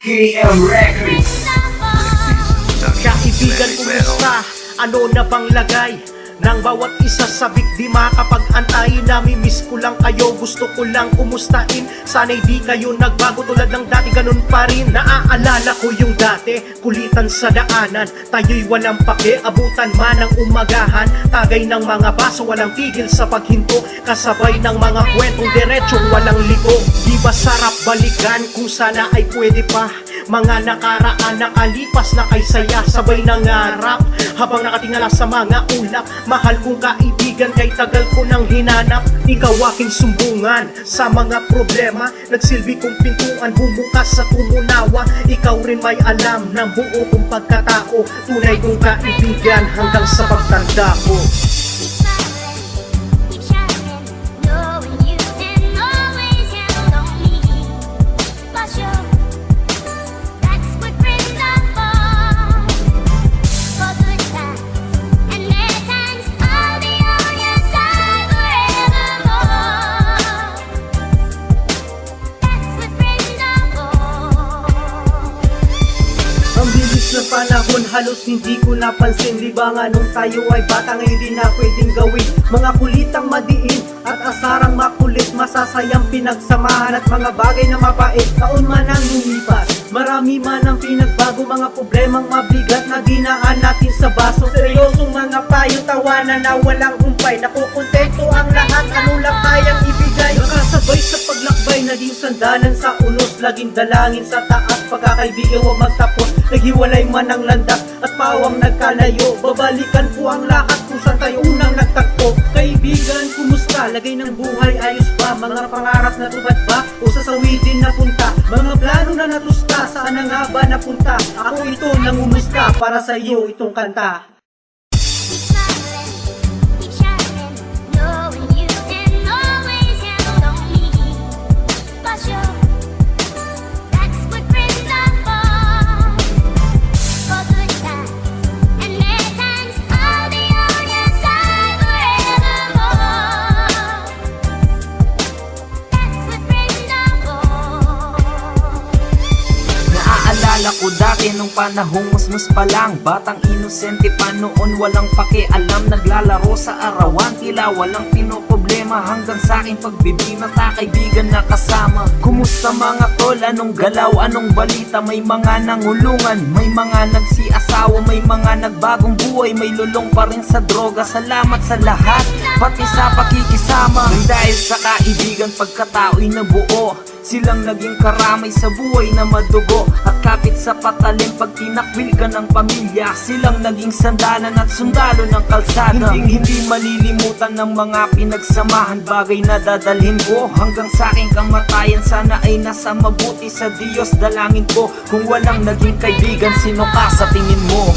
KM Records Kaibigan, kumusta? Ano na bang lagay? Nang bawat isa sa biktima kapag antay Namimiss ko lang kayo, gusto ko lang kumustain Sana'y di kayo nagbago tulad ng dati ganun pa rin. Naaalala ko yung dati, kulitan sa daanan. Tayo'y walang pake, abutan man ng umagahan. Tagay ng mga baso, walang tigil sa paghinto. Kasabay ng mga kwentong diretsong walang liko. Di ba sarap balikan kung sana ay pwede pa mga nakaraan nakalipas na kay saya Sabay nangarap. Habang nakatingala sa mga ulap Mahal kong kaibigan kay tagal ko nang hinanap. Ikaw aking sumbungan sa mga problema. Nagsilbi kong pintuan bumukas sa tumunawa. Ikaw rin may alam ng buo kong pagkatao. Tunay kong kaibigan hanggang sa pagtanda ko Bilis ng panahon halos hindi ko napansin Di ba nga nung tayo ay bata ngayon di na pwedeng gawin. Mga kulitang madiin at asarang makulit Masasayang pinagsamahan at mga bagay na mapait. Taon man ang lumipas Marami man ang pinagbago Mga problemang mabigat na dinaan natin sa baso. Seryosong mga payo tawanan na walang humpay Nakukontento paglakbay na di sandalan sa unos Laging dalangin sa taas pagkakaibigan huwag magtapos Naghiwalay man ang landas at pawang nagkalayo Babalikan ko ang lahat kung saan tayo unang nagtagpo Kaibigan, kumusta? Lagay ng buhay ayos ba? Mga pangarap na tubad ba? O sa sawidin na punta? Mga plano na natusta, saan na nga ba napunta? Ako ito nangumusta para sa iyo itong kanta Naaalala ko dati nung panahong musmus pa lang. Batang inosente pa noon walang pakialam. Naglalaro sa arawan tila walang pinoproblema. Hanggang sa aking pagbibinata kaibigan na kasama. Kumusta mga tol? Anong galaw? Anong balita? May mga nangulungan. May mga nagsiasawa. May mga nagbagong buhay. May lulong pa rin sa droga. Salamat sa lahat Pati sa pakikisama. Dahil sa kaibigan pagkatao'y nabuo Silang naging karamay sa buhay na madugo. At kapit sa patalim pag tinakwil ka ng pamilya Silang naging sandalan at sundalo ng kalsada. Hindi. Hindi malilimutan ng mga pinagsamahan Bagay na dadalhin ko. Hanggang sa aking kamatayan Sana ay nasa mabuti sa Diyos dalangin ko. Kung walang naging kaibigan sino ka sa tingin mo?